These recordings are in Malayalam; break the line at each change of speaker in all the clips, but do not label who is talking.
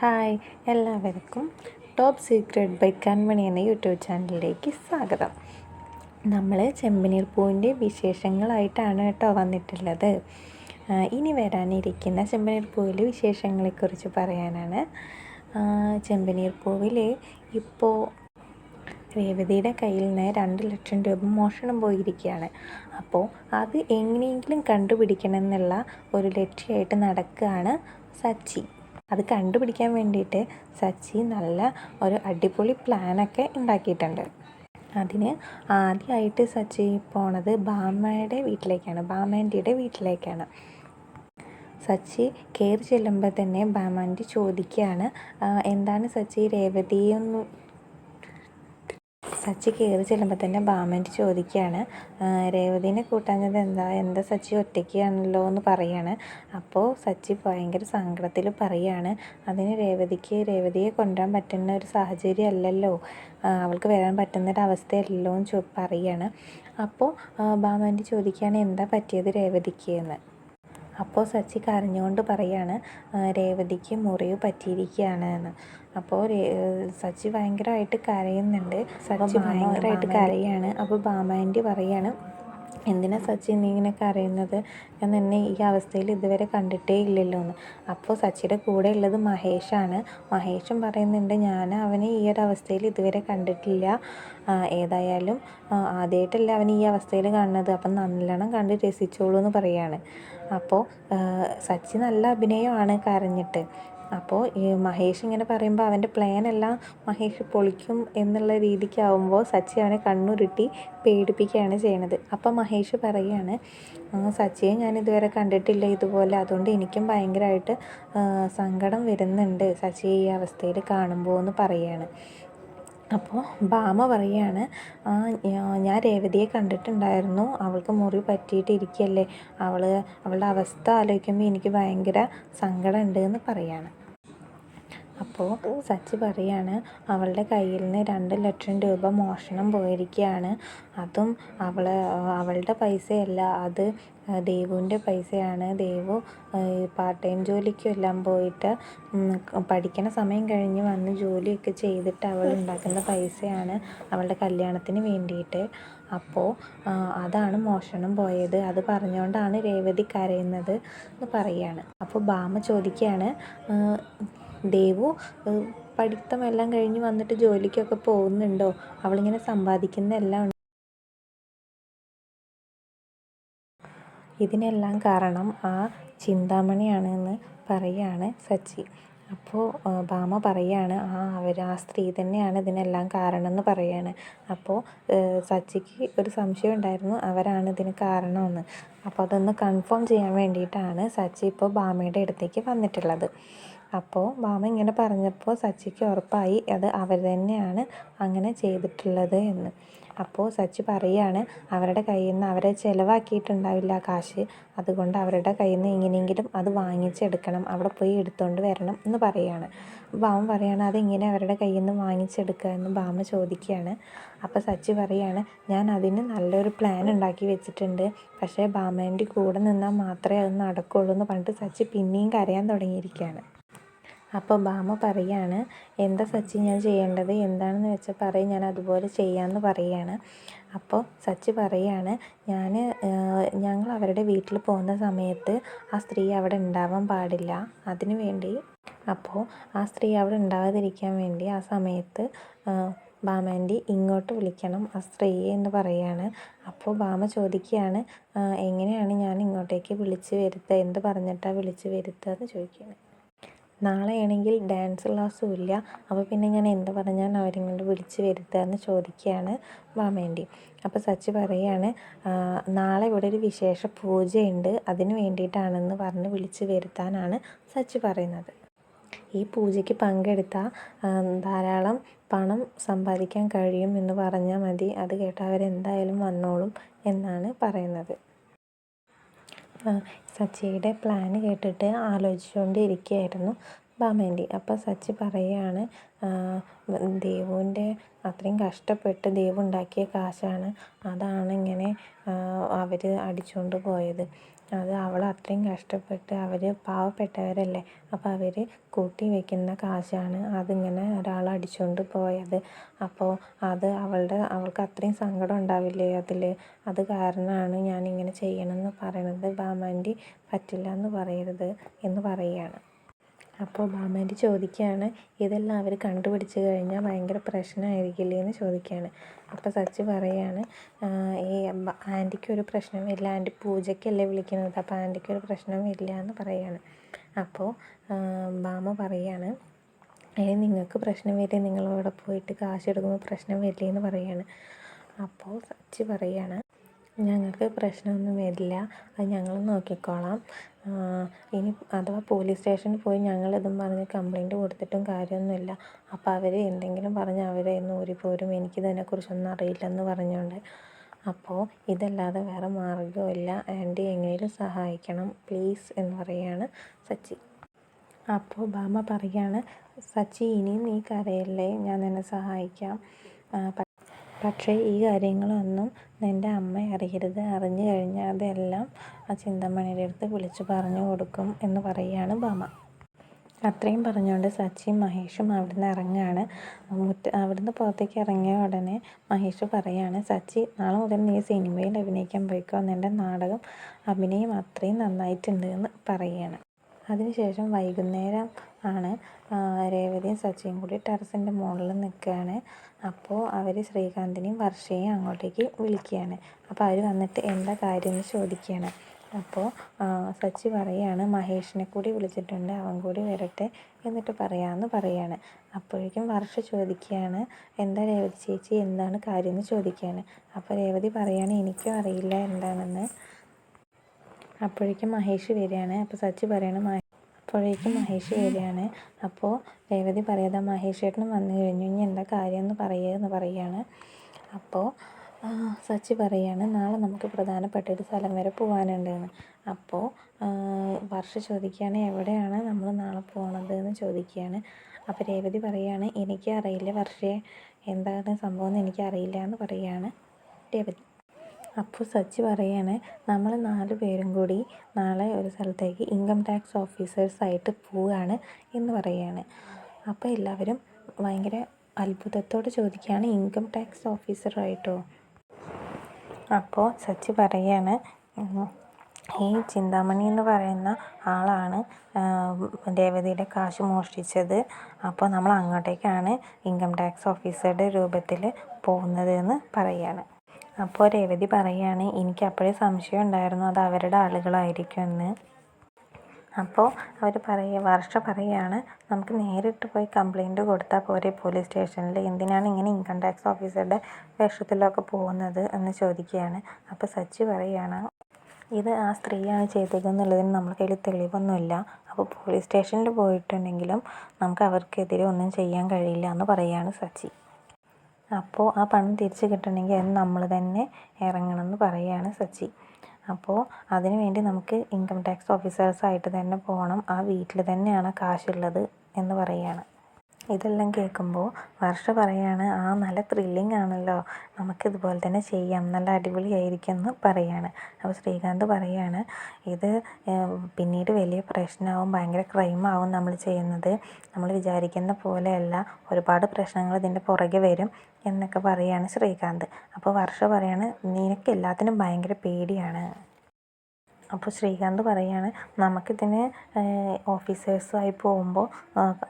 ഹായ് എല്ലാവർക്കും ടോപ്പ് സീക്രട്ട് ബൈ കൺമണി എന്ന യൂട്യൂബ് ചാനലിലേക്ക് സ്വാഗതം. നമ്മൾ ചെമ്പനീർ പൂവിന്റെ വിശേഷങ്ങളായിട്ടാണ് കേട്ടോ വന്നിട്ടുള്ളത്. ഇനി വരാനിരിക്കുന്ന ചെമ്പനീർ പൂവിലെ വിശേഷങ്ങളെക്കുറിച്ച് പറയാനാണ്. ചെമ്പനീർ പൂവിൽ ഇപ്പോൾ രേവതിയുടെ കയ്യിൽ നിന്ന് രണ്ട് ലക്ഷം രൂപ മോഷണം പോയിരിക്കുകയാണ്. അപ്പോൾ അത് എങ്ങനെയെങ്കിലും കണ്ടുപിടിക്കണം എന്നുള്ള ഒരു ലക്ഷ്യമായിട്ട് നടക്കുകയാണ് സച്ചി. അത് കണ്ടുപിടിക്കാൻ വേണ്ടിയിട്ട് സച്ചി നല്ല ഒരു അടിപൊളി പ്ലാനൊക്കെ ഉണ്ടാക്കിയിട്ടുണ്ട്. അതിന് ആദ്യമായിട്ട് സച്ചി പോണത് ബാമ്മയുടെ വീട്ടിലേക്കാണ്. ബാമാന്റിയുടെ വീട്ടിലേക്കാണ്. സച്ചി കയറി ചെല്ലുമ്പോൾ തന്നെ ബാമാന്റി ചോദിക്കുകയാണ് എന്താണ് സച്ചി രേവതിയൊന്നും സച്ചി കയറി ചെല്ലുമ്പോൾ തന്നെ ബാമന്റെ ചോദിക്കുകയാണ് "ആ, രേവതിനെ കൂട്ടാഞ്ഞത് എന്താ? എന്താ സച്ചി ഒറ്റയ്ക്കാണല്ലോ? എന്ന് പറയാണ്. അപ്പോൾ സച്ചി ഭയങ്കര സങ്കടത്തിൽ പറയാണ് അതിന് രേവതിക്ക് രേവതിയെ കൊണ്ടുവരാൻ പറ്റുന്ന ഒരു സാഹചര്യം അല്ലല്ലോ. അവൾക്ക് വരാൻ പറ്റുന്ന ഒരു അവസ്ഥയല്ലല്ലോ എന്ന് പറയാണ്. അപ്പോൾ ബാമന്റെ ചോദിക്കുകയാണ് എന്താ പറ്റിയത് രേവതിക്ക്? എന്ന്. അപ്പോൾ സച്ചി കരഞ്ഞുകൊണ്ട് പറയാണ് രേവതിക്ക് മുറിവ് പറ്റിയിരിക്കുകയാണ് എന്ന്. അപ്പോൾ സച്ചി ഭയങ്കരമായിട്ട് കരയുന്നുണ്ട്. സച്ചി ഭയങ്കരമായിട്ട് കരയാണ്. അപ്പോൾ ബാമാന്റെ പറയാണ് എന്തിനാ സച്ചി നീ ഇങ്ങനെ കരയുന്നത്? ഞാൻ നിന്നെ ഈ അവസ്ഥയിൽ ഇതുവരെ കണ്ടിട്ടേ ഇല്ലല്ലോ എന്ന്. അപ്പോൾ സച്ചിയുടെ കൂടെ ഉള്ളത് മഹേഷാണ്. മഹേഷും പറയുന്നുണ്ട് ഞാൻ അവനെ ഈ ഒരു അവസ്ഥയിൽ ഇതുവരെ കണ്ടിട്ടില്ല. ഏതായാലും ആദ്യമായിട്ടല്ല അവൻ ഈ അവസ്ഥയിൽ കാണുന്നത്. അപ്പം നല്ലോണം കണ്ട് രസിച്ചോളൂ എന്ന് പറയാണ്. അപ്പോൾ സച്ചി നല്ല അഭിനയമാണ് കരഞ്ഞിട്ട്. അപ്പോൾ ഈ മഹേഷ് ഇങ്ങനെ പറയുമ്പോൾ അവന്റെ പ്ലാൻ എല്ലാം മഹേഷ് പൊളിക്കും എന്നുള്ള രീതിക്കാവുമ്പോൾ സച്ചി അവനെ കണ്ണുരുട്ടി പേടിപ്പിക്കുകയാണ് ചെയ്യണത്. അപ്പോൾ മഹേഷ് പറയുകയാണ് "ആ, സച്ചിയെ ഞാൻ ഇതുവരെ കണ്ടിട്ടില്ല ഇതുപോലെ. അതുകൊണ്ട് എനിക്കും ഭയങ്കരമായിട്ട് സങ്കടം വരുന്നുണ്ട് സച്ചിയെ ഈ അവസ്ഥയിൽ കാണുമ്പോൾ എന്ന് പറയുകയാണ് അപ്പോൾ ഭാമ പറയാണ് ഞാൻ രേവതിയെ കണ്ടിട്ടുണ്ടായിരുന്നു. അവൾക്ക് മുറി പറ്റിയിട്ടിരിക്കുകയല്ലേ അവൾ അവളുടെ അവസ്ഥ ആലോചിക്കുമ്പോൾ എനിക്ക് ഭയങ്കര സങ്കടമുണ്ട് എന്ന് പറയാണ്. അപ്പോൾ സച്ചി പറയാണ് അവളുടെ കയ്യിൽ നിന്ന് രണ്ട് ലക്ഷം രൂപ മോഷണം പോയിരിക്കുകയാണ് അതും അവളെ അവളുടെ പൈസയല്ല അത് ദേവുവിന്റെ പൈസയാണ്. ദേവു പാർട്ട് ടൈം ജോലിക്കും എല്ലാം പോയിട്ട് പഠിക്കണ സമയം കഴിഞ്ഞ് വന്ന് ജോലിയൊക്കെ ചെയ്തിട്ട് അവൾ ഉണ്ടാക്കുന്ന പൈസയാണ് അവളുടെ കല്യാണത്തിന് വേണ്ടിയിട്ട്. അപ്പോൾ അതാണ് മോഷണം പോയത്. അത് പറഞ്ഞുകൊണ്ടാണ് രേവതി കരയുന്നത് എന്ന് പറയുകയാണ് അപ്പോൾ ബാമ ചോദിക്കുകയാണ് "ആ, ദേവു പഠിത്തമെല്ലാം കഴിഞ്ഞ് വന്നിട്ട് ജോലിക്കൊക്കെ പോകുന്നുണ്ടോ? അവളിങ്ങനെ സമ്പാദിക്കുന്നതെല്ലാം ഉണ്ട്? ഇതിനെല്ലാം കാരണം ആ ചിന്താമണിയാണെന്ന് പറയാണ് സച്ചി. അപ്പോൾ ഭാമ പറയാണ് ആ അവർ ആ സ്ത്രീ തന്നെയാണ് ഇതിനെല്ലാം കാരണം എന്ന് പറയാണ് അപ്പോൾ സച്ചിക്ക് ഒരു സംശയം ഉണ്ടായിരുന്നു അവരാണ് ഇതിന് കാരണമെന്ന്. അപ്പോൾ അതൊന്ന് കൺഫേം ചെയ്യാൻ വേണ്ടിയിട്ടാണ് സച്ചി ഇപ്പോൾ ഭാമയുടെ അടുത്തേക്ക് വന്നിട്ടുള്ളത്. അപ്പോൾ ഭാമ ഇങ്ങനെ പറഞ്ഞപ്പോൾ സച്ചിക്ക് ഉറപ്പായി അത് അവർ തന്നെയാണ് അങ്ങനെ ചെയ്തിട്ടുള്ളത് എന്ന്. അപ്പോൾ സച്ചി പറയാണ് അവരുടെ കയ്യിൽ നിന്ന് അവരെ ചിലവാക്കിയിട്ടുണ്ടാവില്ല കാശ് അതുകൊണ്ട് അവരുടെ കയ്യിൽ നിന്ന് എങ്ങനെയെങ്കിലും അത് വാങ്ങിച്ചെടുക്കണം അവിടെ പോയി എടുത്തുകൊണ്ട് വരണം എന്ന് പറയാണ്. ഭാമ പറയാണ് അതെങ്ങനെ അവരുടെ കയ്യിൽ നിന്ന് വാങ്ങിച്ചെടുക്കുക എന്ന് ബാമ ചോദിക്കുകയാണ് അപ്പോൾ സച്ചി പറയാണ് ഞാൻ അതിന് നല്ലൊരു പ്ലാൻ ഉണ്ടാക്കി വെച്ചിട്ടുണ്ട് പക്ഷേ ഭാമേന്റെ കൂടെ നിന്നാൽ മാത്രമേ അത് നടക്കുകയുള്ളൂ എന്ന് പറഞ്ഞിട്ട് സച്ചി പിന്നെയും കരയാൻ തുടങ്ങിയിരിക്കുകയാണ് അപ്പോൾ ഭാമ പറയാണ് എന്താ സച്ചി ഞാൻ ചെയ്യേണ്ടത്? എന്താണെന്ന് വെച്ചാൽ പറയും ഞാൻ അതുപോലെ ചെയ്യാമെന്ന് പറയാണ്. അപ്പോൾ സച്ചി പറയാണ് ഞാൻ ഞങ്ങൾ അവരുടെ വീട്ടിൽ പോകുന്ന സമയത്ത് ആ സ്ത്രീ അവിടെ ഉണ്ടാവാൻ പാടില്ല. അതിനു വേണ്ടി അപ്പോൾ ആ സ്ത്രീ അവിടെ ഉണ്ടാകാതിരിക്കാൻ വേണ്ടി ആ സമയത്ത് ബാമാന്റെ ഇങ്ങോട്ട് വിളിക്കണം ആ സ്ത്രീയെ എന്ന് പറയാണ്. അപ്പോൾ ബാമ ചോദിക്കുകയാണ് എങ്ങനെയാണ് ഞാൻ ഇങ്ങോട്ടേക്ക് വിളിച്ച് വരുത്തുക എന്ത് പറഞ്ഞിട്ടാണ് വിളിച്ച് വരുത്തുക എന്ന് ചോദിക്കുകയാണ്. നാളെയാണെങ്കിൽ ഡാൻസ് ക്ലാസ്സും ഇല്ല. അപ്പോൾ പിന്നെ ഞാൻ എന്ത് പറഞ്ഞാൽ അവരിങ്ങോട്ട് വിളിച്ച് വരുത്തുക എന്ന് ചോദിക്കുകയാണ് ഭാമേന്റി അപ്പോൾ സച്ചി പറയാണ് നാളെ ഇവിടെ ഒരു വിശേഷ പൂജയുണ്ട്. അതിന് വേണ്ടിയിട്ടാണെന്ന് പറഞ്ഞ് വിളിച്ച് വരുത്താനാണ് സച്ചി പറയുന്നത്. ഈ പൂജയ്ക്ക് പങ്കെടുത്ത ധാരാളം പണം സമ്പാദിക്കാൻ കഴിയും എന്ന് പറഞ്ഞാൽ മതി. അത് കേട്ട് അവരെന്തായാലും വന്നോളും എന്നാണ് പറയുന്നത്. സച്ചിയുടെ പ്ലാൻ കേട്ടിട്ട് ആലോചിച്ചുകൊണ്ട് ഇരിക്കുകയായിരുന്നു ബാമേന്റെ അപ്പോൾ സച്ചി പറയുകയാണ് ദേവുവിന്റെ അത്രയും കഷ്ടപ്പെട്ട് ദേവു ഉണ്ടാക്കിയ കാശാണ്. അതാണ് ഇങ്ങനെ അവർ അടിച്ചുകൊണ്ട് പോയത്. അത് അവൾ അത്രയും കഷ്ടപ്പെട്ട് അവർ പാവപ്പെട്ടവരല്ലേ. അപ്പോൾ അവർ കൂട്ടി വെക്കുന്ന കാശാണ് അതിങ്ങനെ ഒരാൾ അടിച്ചുകൊണ്ട് പോയത്. അപ്പോൾ അത് അവളുടെ അവൾക്ക് അത്രയും സങ്കടം ഉണ്ടാവില്ലേ അതിൽ അത് കാരണമാണ് ഞാനിങ്ങനെ ചെയ്യണമെന്ന് പറയണത്. ബാമാന്റി പറ്റില്ല എന്ന് പറയരുത് എന്ന് പറയുകയാണ്. അപ്പോൾ മാമേന്റെ ചോദിക്കുകയാണ് ഇതെല്ലാം അവർ കണ്ടുപിടിച്ച് കഴിഞ്ഞാൽ ഭയങ്കര പ്രശ്നമായിരിക്കില്ലേ എന്ന് ചോദിക്കുകയാണ്. അപ്പോൾ സച്ചി പറയുകയാണ് ഈ ആന്റിക്ക് ഒരു പ്രശ്നം പ്രശ്നമില്ല ആന്റി പൂജയ്ക്കല്ലേ വിളിക്കുന്നത് അപ്പോൾ ആന്റിക്ക് ഒരു പ്രശ്നമില്ല എന്ന് പറയുകയാണ്. അപ്പോൾ മാമ പറയാണ് ഏ നിങ്ങൾക്ക് പ്രശ്നം വരില്ലേ നിങ്ങളവിടെ പോയിട്ട് കാശ് എടുക്കുമ്പോൾ പ്രശ്നം വരില്ലേ എന്ന് പറയുകയാണ്. അപ്പോൾ സച്ചി പറയാണ് ഞങ്ങൾക്ക് പ്രശ്നമൊന്നും വരില്ല അത് ഞങ്ങൾ നോക്കിക്കോളാം. ഇനി അഥവാ പോലീസ് സ്റ്റേഷനിൽ പോയി ഞങ്ങളിതും പറഞ്ഞ് കംപ്ലയിന്റ് കൊടുത്തിട്ടും കാര്യമൊന്നുമില്ല. അപ്പോൾ അവർ എന്തെങ്കിലും പറഞ്ഞ് അവരെ ഇന്ന് ഊരിപ്പോരും എനിക്കിതിനെക്കുറിച്ചൊന്നും അറിയില്ലെന്ന് പറഞ്ഞുകൊണ്ട് അപ്പോൾ ഇതല്ലാതെ വേറെ മാർഗമില്ല ആന്റി എങ്ങനെയും സഹായിക്കണം. പ്ലീസ് എന്ന് പറയുകയാണ് സച്ചി. അപ്പോൾ ബാമ പറയുകയാണ് സച്ചി ഇനിയും നീ കരയല്ലേ? ഞാൻ നിന്നെ സഹായിക്കാം. പക്ഷേ ഈ കാര്യങ്ങളൊന്നും നിന്റെ അമ്മ അറിയരുത്. അറിഞ്ഞു കഴിഞ്ഞാൽ അതെല്ലാം ആ ചിന്തമണിയുടെ അടുത്ത് വിളിച്ചു പറഞ്ഞു കൊടുക്കും എന്ന് പറയുകയാണ് ഭാമ. അത്രയും പറഞ്ഞുകൊണ്ട് സച്ചിയും മഹേഷും അവിടുന്ന് ഇറങ്ങുകയാണ് മുറ്റ അവിടുന്ന് പുറത്തേക്ക് ഇറങ്ങിയ ഉടനെ മഹേഷ് പറയാണ് സച്ചി നാളെ മുതൽ നീ സിനിമയിൽ അഭിനയിക്കാൻ പോയിക്കോ. നിന്റെ നാടകം അഭിനയം അത്രയും നന്നായിട്ടുണ്ട് എന്ന് പറയുകയാണ് അതിനുശേഷം വൈകുന്നേരം ആണ്. രേവതിയും സച്ചിയും കൂടി ടെറസിന്റെ മുകളിൽ നിൽക്കുകയാണ്. അപ്പോൾ അവർ ശ്രീകാന്തിനെയും വർഷയെയും അങ്ങോട്ടേക്ക് വിളിക്കുകയാണ്. അപ്പോൾ അവർ വന്നിട്ട് എന്താ കാര്യം എന്ന് ചോദിക്കുകയാണ്. അപ്പോൾ സച്ചി പറയുകയാണ് മഹേഷിനെ കൂടി വിളിച്ചിട്ടുണ്ട് അവൻ കൂടി വരട്ടെ എന്നിട്ട് പറയാമെന്ന് പറയുകയാണ് അപ്പോഴേക്കും വർഷ ചോദിക്കുകയാണ് എന്താ രേവതി ചേച്ചി എന്താണ് കാര്യം എന്ന് ചോദിക്കുകയാണ്. അപ്പോൾ രേവതി പറയാണ് എനിക്കും അറിയില്ല എന്താണെന്ന്. അപ്പോഴേക്കും മഹേഷ് വരികയാണ്. അപ്പോൾ സച്ചി പറയണം അപ്പോഴേക്കും മഹേഷ് വരികയാണ്. അപ്പോൾ രേവതി പറയാതെ മഹേഷ് ഏട്ടനും വന്നു കഴിഞ്ഞു. ഇനി എന്താ കാര്യം എന്ന് പറയുക എന്ന് പറയുകയാണ്. അപ്പോൾ സച്ചി പറയാണ് നാളെ നമുക്ക് പ്രധാനപ്പെട്ട ഒരു സ്ഥലം വരെ പോകാനുണ്ടെന്ന് അപ്പോൾ വർഷ ചോദിക്കുകയാണ് എവിടെയാണ് നമ്മൾ നാളെ പോകണത് എന്ന് ചോദിക്കുകയാണ്. അപ്പോൾ രേവതി പറയുകയാണ് എനിക്ക് അറിയില്ല വർഷയെ എന്താണ് സംഭവം എന്ന് എനിക്ക് അറിയില്ല എന്ന് പറയുകയാണ് രേവതി. അപ്പോൾ സച്ചി പറയാണ് നമ്മൾ നാല് പേരും കൂടി നാളെ ഒരു സ്ഥലത്തേക്ക് ഇൻകം ടാക്സ് ഓഫീസേഴ്സായിട്ട് പോവുകയാണ് എന്ന് പറയുകയാണ് അപ്പോൾ എല്ലാവരും ഭയങ്കര അത്ഭുതത്തോട് ചോദിക്കുകയാണ് ഇൻകം ടാക്സ് ഓഫീസറായിട്ടോ അപ്പോൾ സച്ചി പറയാണ് ഈ ചിന്താമണി എന്ന് പറയുന്ന ആളാണ് രേവതിയുടെ കാശ് മോഷ്ടിച്ചത്. അപ്പോൾ നമ്മൾ അങ്ങോട്ടേക്കാണ് ഇൻകം ടാക്സ് ഓഫീസറുടെ രൂപത്തിൽ പോകുന്നത് എന്ന് പറയുകയാണ് അപ്പോൾ രേവതി പറയുകയാണ് എനിക്ക് അപ്പോഴേ സംശയം ഉണ്ടായിരുന്നു അത് അവരുടെ ആളുകളായിരിക്കും എന്ന്. അപ്പോൾ അവർ പറയുക വർഷ പറയുകയാണ് നമുക്ക് നേരിട്ട് പോയി കംപ്ലയിന്റ് കൊടുത്താൽ പോരെ പോലീസ് സ്റ്റേഷനിൽ എന്തിനാണ് ഇങ്ങനെ ഇൻകം ടാക്സ് ഓഫീസറുടെ വേഷത്തിലൊക്കെ പോകുന്നത്? എന്ന് ചോദിക്കുകയാണ് അപ്പോൾ സച്ചി പറയുകയാണ് ഇത് ആ സ്ത്രീയാണ് ചെയ്തതെന്നുള്ളതിന് നമ്മുടെ കയ്യിൽ തെളിവൊന്നുമില്ല. അപ്പോൾ പോലീസ് സ്റ്റേഷനിൽ പോയിട്ടുണ്ടെങ്കിലും നമുക്ക് അവർക്കെതിരെ ഒന്നും ചെയ്യാൻ കഴിയില്ല എന്ന് പറയുകയാണ് സച്ചി. അപ്പോൾ ആ പണം തിരിച്ച് കിട്ടണമെങ്കിൽ അത് നമ്മൾ തന്നെ ഇറങ്ങണം എന്ന് പറയുകയാണ് സച്ചി. അപ്പോൾ അതിന് വേണ്ടി നമുക്ക് ഇൻകം ടാക്സ് ഓഫീസേഴ്സായിട്ട് തന്നെ പോകണം. ആ വീട്ടിൽ തന്നെയാണ് കാശുള്ളത് എന്ന് പറയുകയാണ്. ഇതെല്ലാം കേൾക്കുമ്പോൾ വർഷ പറയാണ് ആ നല്ല ത്രില്ലിംഗ് ആണല്ലോ നമുക്ക് ഇതുപോലെ തന്നെ ചെയ്യാം നല്ല അടിപൊളിയായിരിക്കും എന്ന് പറയാണ്. അപ്പോൾ ശ്രീകാന്ത് പറയാണ് ഇത് പിന്നീട് വലിയ പ്രശ്നമാവും ഭയങ്കര ക്രൈമാവും നമ്മൾ ചെയ്യുന്നത്. നമ്മൾ വിചാരിക്കുന്ന പോലെയല്ല ഒരുപാട് പ്രശ്നങ്ങൾ ഇതിന്റെ പുറകെ വരും എന്നൊക്കെ പറയാണ് ശ്രീകാന്ത്. അപ്പോൾ വർഷ പറയാണ് നിനക്ക് എല്ലാത്തിനും ഭയങ്കര പേടിയാണ് അപ്പോൾ ശ്രീകാന്ത് പറയുകയാണ് നമുക്കിതിന് ഓഫീസേഴ്സുമായി പോകുമ്പോൾ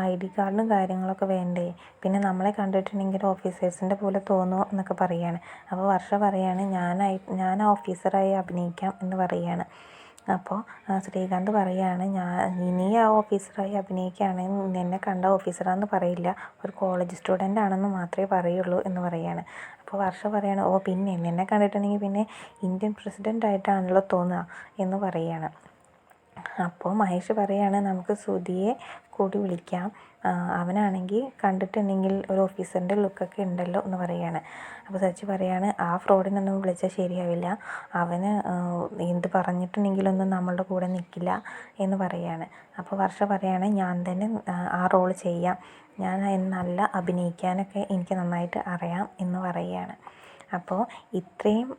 ഐ ഡി കാർഡും കാര്യങ്ങളൊക്കെ വേണ്ടേ? പിന്നെ നമ്മളെ കണ്ടിട്ടുണ്ടെങ്കിൽ ഓഫീസേഴ്സിന്റെ പോലെ തോന്നുമോ എന്നൊക്കെ പറയുകയാണ് അപ്പോൾ വർഷ പറയുകയാണ് ഞാൻ ഞാൻ ഓഫീസറായി അഭിനയിക്കാം എന്ന് പറയുകയാണ് അപ്പോൾ ശ്രീകാന്ത് പറയുകയാണ് ഞാൻ ഇനി ആ ഓഫീസറായി അഭിനയിക്കുകയാണെങ്കിൽ എന്നെ കണ്ട ഓഫീസറാണെന്ന് പറയില്ല. ഒരു കോളേജ് സ്റ്റുഡന്റ് ആണെന്ന് മാത്രമേ പറയുള്ളൂ എന്ന് പറയുകയാണ് അപ്പോൾ വർഷ പറയുകയാണ് ഓ പിന്നെ എന്നെ കണ്ടിട്ടുണ്ടെങ്കിൽ പിന്നെ ഇന്ത്യൻ പ്രസിഡന്റ് ആയിട്ടാണല്ലോ തോന്നുക എന്ന് പറയുകയാണ്. അപ്പോൾ മഹേഷ് പറയുകയാണ് നമുക്ക് ശ്രുതിയെ കൂടി വിളിക്കാം. അവനാണെങ്കിൽ കണ്ടിട്ടുണ്ടെങ്കിൽ ഒരു ഓഫീസറിന്റെ ലുക്കൊക്കെ ഉണ്ടല്ലോ എന്ന് പറയുകയാണ് അപ്പോൾ സച്ചി പറയുകയാണ് ആ ഫ്രോഡിനൊന്നും വിളിച്ചാൽ ശരിയാവില്ല. അവന് എന്ത് പറഞ്ഞിട്ടുണ്ടെങ്കിലൊന്നും നമ്മളുടെ കൂടെ നിൽക്കില്ല എന്ന് പറയുകയാണ് അപ്പോൾ വർഷ പറയുകയാണ് ഞാൻ തന്നെ ആ റോൾ ചെയ്യാം. ഞാൻ നല്ല അഭിനയിക്കാനൊക്കെ എനിക്ക് നന്നായിട്ട് അറിയാം എന്ന് പറയുകയാണ് അപ്പോൾ ഇത്രയും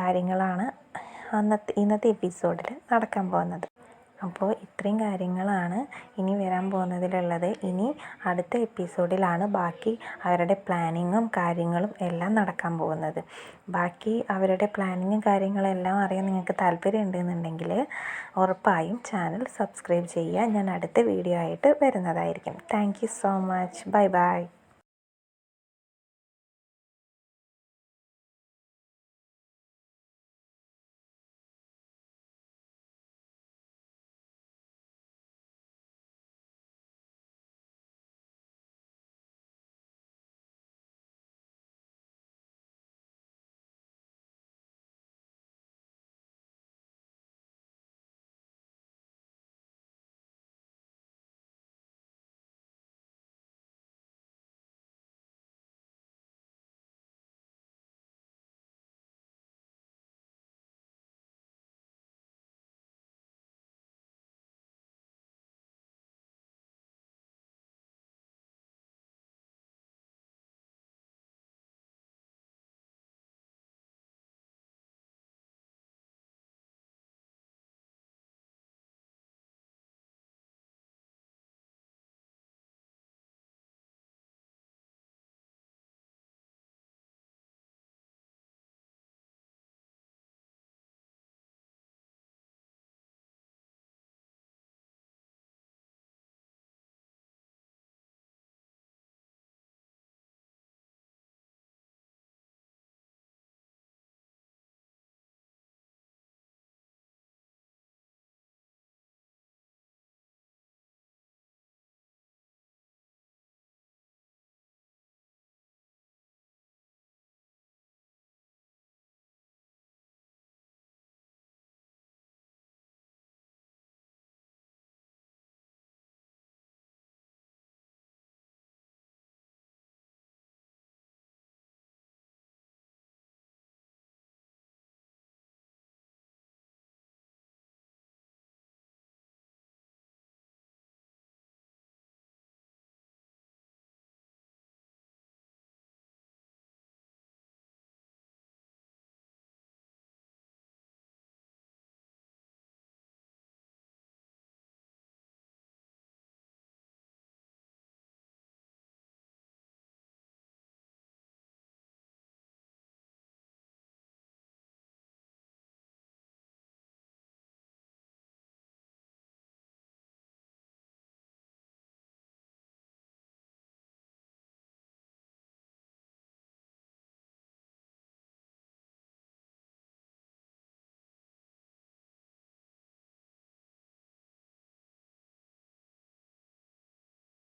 കാര്യങ്ങളാണ് അന്നത്തെ ഇന്നത്തെ എപ്പിസോഡിൽ നടക്കാൻ പോകുന്നത്. അപ്പോൾ ഇത്രയും കാര്യങ്ങളാണ് ഇനി വരാൻ പോകുന്നതിലുള്ളത്. ഇനി അടുത്ത എപ്പിസോഡിലാണ് ബാക്കി അവരുടെ പ്ലാനിങ്ങും കാര്യങ്ങളും എല്ലാം നടക്കാൻ പോകുന്നത്. ബാക്കി അവരുടെ പ്ലാനിങ്ങും കാര്യങ്ങളെല്ലാം അറിയാൻ നിങ്ങൾക്ക് താല്പര്യം ഉണ്ടെന്നുണ്ടെങ്കിൽ ഉറപ്പായും ചാനൽ സബ്സ്ക്രൈബ് ചെയ്യുക. ഞാൻ അടുത്ത വീഡിയോ ആയിട്ട് വരുന്നതായിരിക്കും. Thank so much. Bye bye.